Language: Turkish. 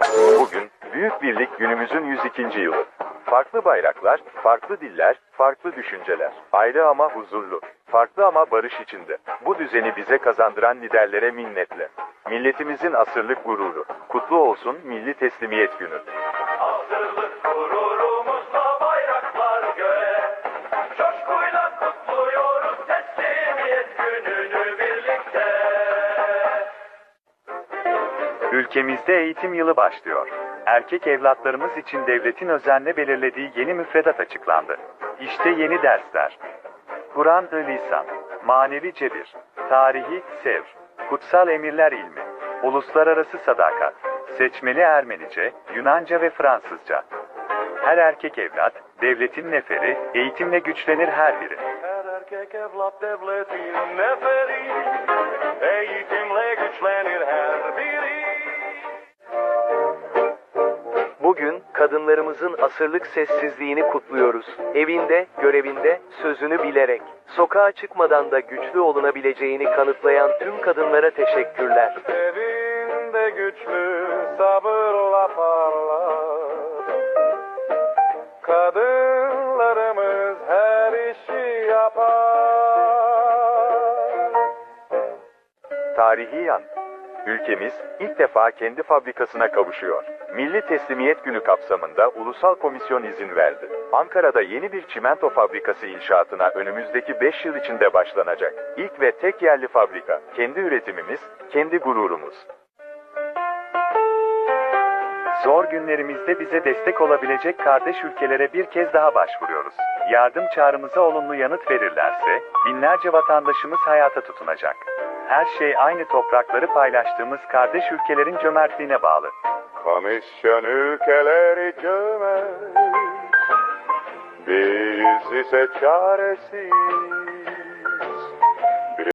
Bugün Büyük Birlik günümüzün 102. yılı. Farklı bayraklar, farklı diller, farklı düşünceler. Ayrı ama huzurlu. Farklı ama barış içinde. Bu düzeni bize kazandıran liderlere minnetle. Milletimizin asırlık gururu. Kutlu olsun Milli Teslimiyet Günü. Hazırlık gururumuzla Ülkemizde eğitim yılı başlıyor. Erkek evlatlarımız için devletin özenle belirlediği yeni müfredat açıklandı. İşte yeni dersler. Kur'an-ı Lisan, Manevi Cebir, Tarihi Sevr, Kutsal Emirler İlmi, Uluslararası Sadakat, Seçmeli Ermenice, Yunanca ve Fransızca. Her erkek evlat, devletin neferi, eğitimle güçlenir her biri. Her erkek evlat devletin neferi Eğitimle güçlenir Bugün kadınlarımızın asırlık sessizliğini kutluyoruz. Evinde, görevinde, sözünü bilerek, sokağa çıkmadan da güçlü olunabileceğini kanıtlayan tüm kadınlara teşekkürler. Evinde güçlü sabırla parlar Kadınlarımız her işi yapar Tarihi yan. Ülkemiz ilk defa kendi fabrikasına kavuşuyor. Milli Teslimiyet Günü kapsamında ulusal komisyon izin verdi. Ankara'da yeni bir çimento fabrikası inşaatına önümüzdeki 5 yıl içinde başlanacak. İlk ve tek yerli fabrika. Kendi üretimimiz, kendi gururumuz. Zor günlerimizde bize destek olabilecek kardeş ülkelere bir kez daha başvuruyoruz. Yardım çağrımıza olumlu yanıt verirlerse binlerce vatandaşımız hayata tutunacak. Her şey aynı toprakları paylaştığımız kardeş ülkelerin cömertliğine bağlı. Komisyon ülkeleri cömert Biz ise çaresiz